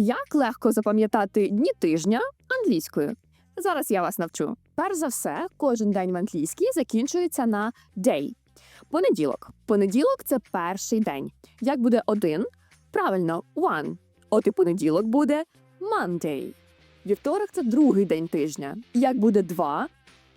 Як легко запам'ятати дні тижня англійською? Зараз я вас навчу. Перш за все, кожен день в англійській закінчується на day. Понеділок. Понеділок це перший день. Як буде один? Правильно, one. От і понеділок буде Monday. Вівторок це другий день тижня. Як буде два?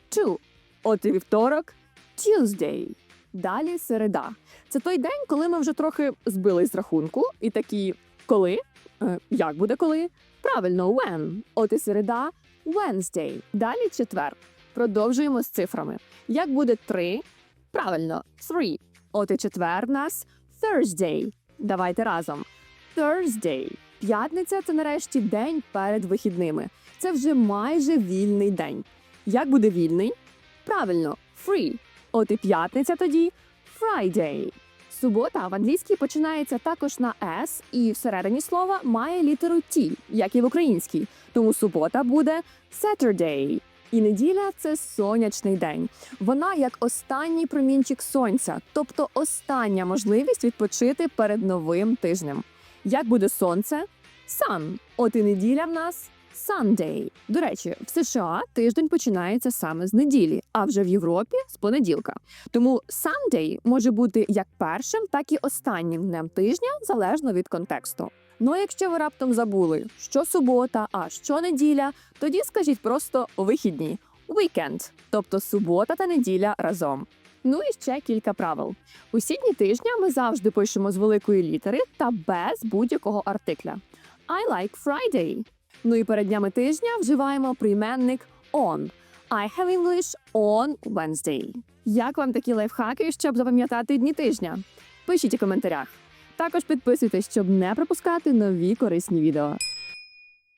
Two. От і вівторок Tuesday. Далі середа. Це той день, коли ми вже трохи збились з рахунку, і такі коли? Е, як буде коли? Правильно, when. От і середа Wednesday. Далі четвер. Продовжуємо з цифрами. Як буде три? Правильно, three. От і четвер нас Thursday. Давайте разом. Thursday. П'ятниця це нарешті день перед вихідними. Це вже майже вільний день. Як буде вільний? Правильно, free. От і п'ятниця тоді Friday. Субота в англійській починається також на S і всередині слова має літеру T, як і в українській. Тому субота буде Saturday. І неділя це сонячний день. Вона як останній промінчик сонця, тобто остання можливість відпочити перед новим тижнем. Як буде сонце? Sun. От і неділя в нас Sunday. До речі, в США тиждень починається саме з неділі, а вже в Європі з понеділка. Тому Sunday може бути як першим, так і останнім днем тижня, залежно від контексту. Ну а якщо ви раптом забули, що субота, а що неділя, тоді скажіть просто вихідні weekend, тобто субота та неділя разом. Ну і ще кілька правил. Усі дні тижня ми завжди пишемо з великої літери та без будь-якого артикля. I like Friday. Ну і перед днями тижня вживаємо прийменник on. I have English on Wednesday. Як вам такі лайфхаки, щоб запам'ятати дні тижня? Пишіть у коментарях. Також підписуйтесь, щоб не пропускати нові корисні відео.